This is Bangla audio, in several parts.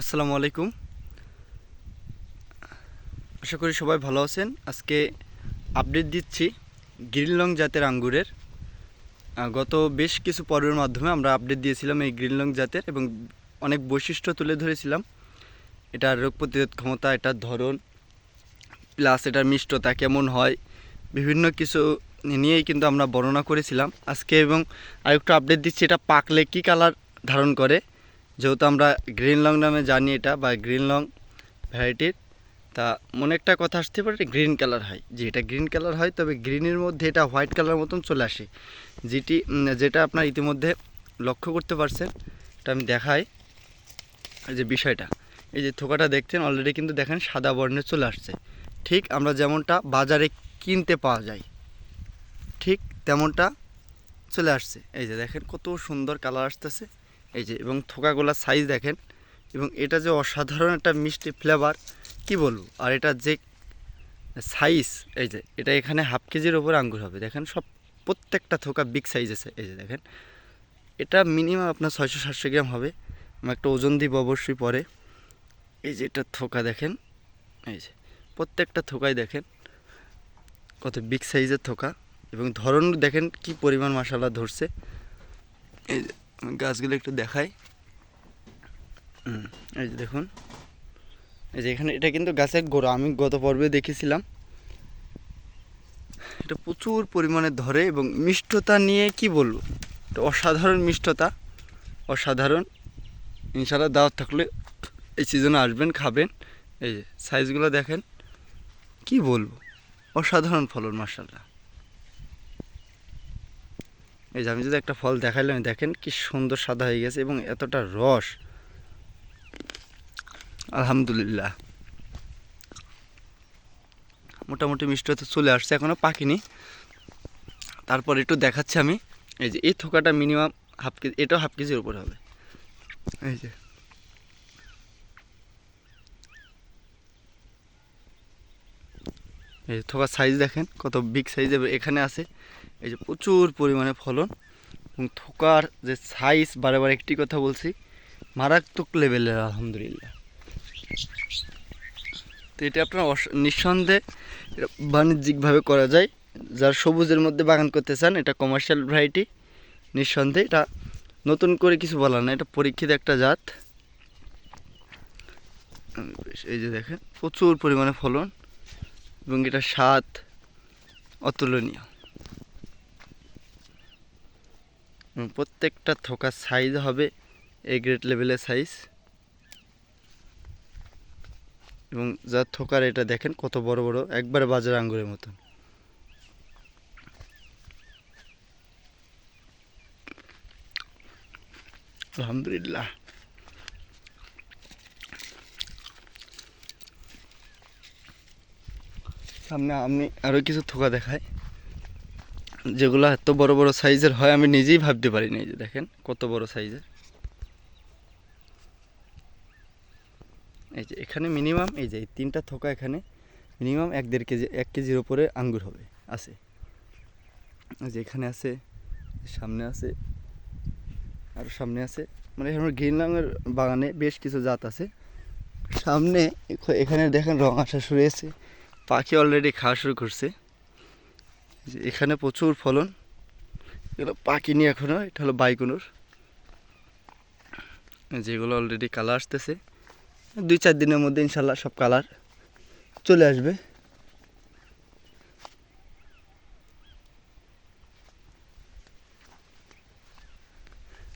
আসসালামু আলাইকুম। আশা করি সবাই ভালো আছেন। আজকে আপডেট দিচ্ছি গ্রিন লং জাতের আঙ্গুরের। গত বেশ কিছু পর্বের মাধ্যমে আমরা আপডেট দিয়েছিলাম এই গ্রিন লং জাতের এবং অনেক বৈশিষ্ট্য তুলে ধরেছিলাম। এটার রোগ প্রতিরোধ ক্ষমতা, এটার ধরন প্লাস এটার মিষ্টতা কেমন হয়, বিভিন্ন কিছু নিয়েই কিন্তু আমরা বর্ণনা করেছিলাম। আজকে এবং আরেকটু আপডেট দিচ্ছি, এটা পাকলে কী কালার ধারণ করে? যেহেতু আমরা গ্রিন লং নামে জানি এটা, বা গ্রিন লং ভ্যারাইটির তা মনে একটা কথা আসতে পারে গ্রিন কালার হয়। যে এটা গ্রিন কালার হয়, তবে গ্রিনের মধ্যে এটা হোয়াইট কালার মতন চলে আসে। যেটি যেটা আপনার ইতিমধ্যে লক্ষ্য করতে পারছেন, এটা আমি দেখাই। যে বিষয়টা, এই যে থোকাটা দেখছেন অলরেডি কিন্তু দেখেন সাদা বর্ণে চলে আসছে। ঠিক আমরা যেমনটা বাজারে কিনতে পাওয়া যায়, ঠিক তেমনটা চলে আসছে। এই যে দেখেন কত সুন্দর কালার আসতেছে। এই যে, এবং থোকাগুলার সাইজ দেখেন, এবং এটা যে অসাধারণ একটা মিষ্টি ফ্লেভার কি বলব? আর এটা যে সাইজ এই যে, এটা এখানে হাফ কেজির ওপর আঙ্গুর হবে। দেখেন সব, প্রত্যেকটা থোকা বিগ সাইজ আছে এই যে দেখেন। এটা মিনিমাম আপনার ছয়শো সাতশো গ্রাম হবে। আমি একটা ওজন দিব অবশ্যই পরে। এই যে এটা থোকা দেখেন, এই যে, প্রত্যেকটা থোকাই দেখেন, কত বিগ সাইজের থোকা। এবং ধরন দেখেন কি পরিমাণ মশালা ধরছে। এই যে গাছগুলো একটু দেখাই। এই যে দেখুন। এই যে এখানে, এটা কিন্তু গাছের গোড়া, আমি গত পর্বে দেখেছিলাম। এটা প্রচুর পরিমাণে ধরে এবং মিষ্টতা নিয়ে কি বলব? অসাধারণ মিষ্টতা, অসাধারণ। ইনশাল্লাহ দাওয়াত থাকলে এই সিজনে আসবেন, খাবেন। এই যে সাইজগুলো দেখেন, কি বলব? অসাধারণ ফলন মার্শাল্লাহ এই যে আমি যদি একটা ফল দেখাইলাম দেখেন কি সুন্দর সাদা হয়ে গেছে এবং এতটা রস। আলহামদুলিল্লাহ। মোটামুটি মিষ্টি হতে চলে আসছে এখনও পাকিনি। তারপর একটু দেখাচ্ছি আমি। এই যে এই থোকাটা মিনিমাম হাফ কেজি এটাও হাফ কেজির উপরে হবে। এই যে। এই যে থোকার সাইজ দেখেন, কত বিগ সাইজ এখানে আছে। এই যে প্রচুর পরিমাণে ফলন এবং থোকার যে সাইজ বারে বারে একটি কথা বলছি, মারাত্মক লেভেলের আলহামদুলিল্লাহ। তো এটা আপনার নিঃসন্দেহে বাণিজ্যিকভাবে করা যায়। যার সবুজের মধ্যে বাগান করতে চান, এটা কমার্শিয়াল ভ্যারাইটি নিঃসন্দেহে এটা নতুন করে কিছু বলার না, এটা পরীক্ষিত একটা জাত। এই যে দেখেন, প্রচুর পরিমাণে ফলন। এবং এটা স্বাদ অতুলনীয়। প্রত্যেকটা থোকার সাইজ হবে এ গ্রেড লেভেলের সাইজ এবং যা থোকার এটা দেখেন কত বড় বড়, একবারে বাজার আঙ্গুরের মতন। আলহামদুলিল্লাহ। সামনে আমি আরও কিছু থোকা দেখাই। যেগুলো এত বড় বড় সাইজের হয়, আমি নিজেই ভাবতে পারি না এই যে দেখেন কত বড় সাইজের। এই যে এখানে মিনিমাম এই যে এই তিনটা থোকা এখানে মিনিমাম এক দেড় কেজি, এক কেজির ওপরে আঙ্গুর হবে, আছে। যে এখানে আছে, সামনে আছে, আর সামনে আছে। মানে আমার গ্রিনলামের বাগানে বেশ কিছু জাত আছে। সামনে এখানে দেখেন রং আসা শুরু হয়েছে। পাখি অলরেডি খাওয়া শুরু করছে। এখানে প্রচুর ফলন। এগুলো পাখি নিয়ে এখনও, এটা হলো বাইকুনুর। যেগুলো অলরেডি কালার আসতেছে। দুই চার দিনের মধ্যে ইনশাল্লাহ সব কালার চলে আসবে।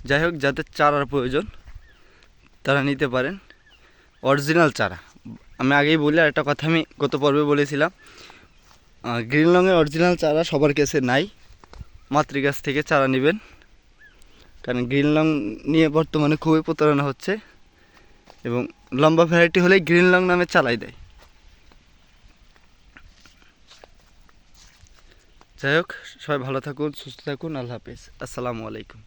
যাই হোক, যাদের চারার প্রয়োজন, তারা নিতে পারেন। অরিজিনাল চারা। আমি আগেই বলি, আর একটা কথা আমি গত পর্বে বলেছিলাম গ্রিন লংয়ের অরিজিনাল চারা সবার কাছে নাই। মাতৃগাছ থেকে চারা নেবেন। কারণ গ্রিন লং নিয়ে বর্তমানে খুবই প্রতারণা হচ্ছে এবং লম্বা ভ্যারাইটি হলে গ্রিন লং নামে চালাই দেয়। যাই হোক, সবাই ভালো থাকুন, সুস্থ থাকুন, আল্লাহ হাফিজ। আসসালামু আলাইকুম।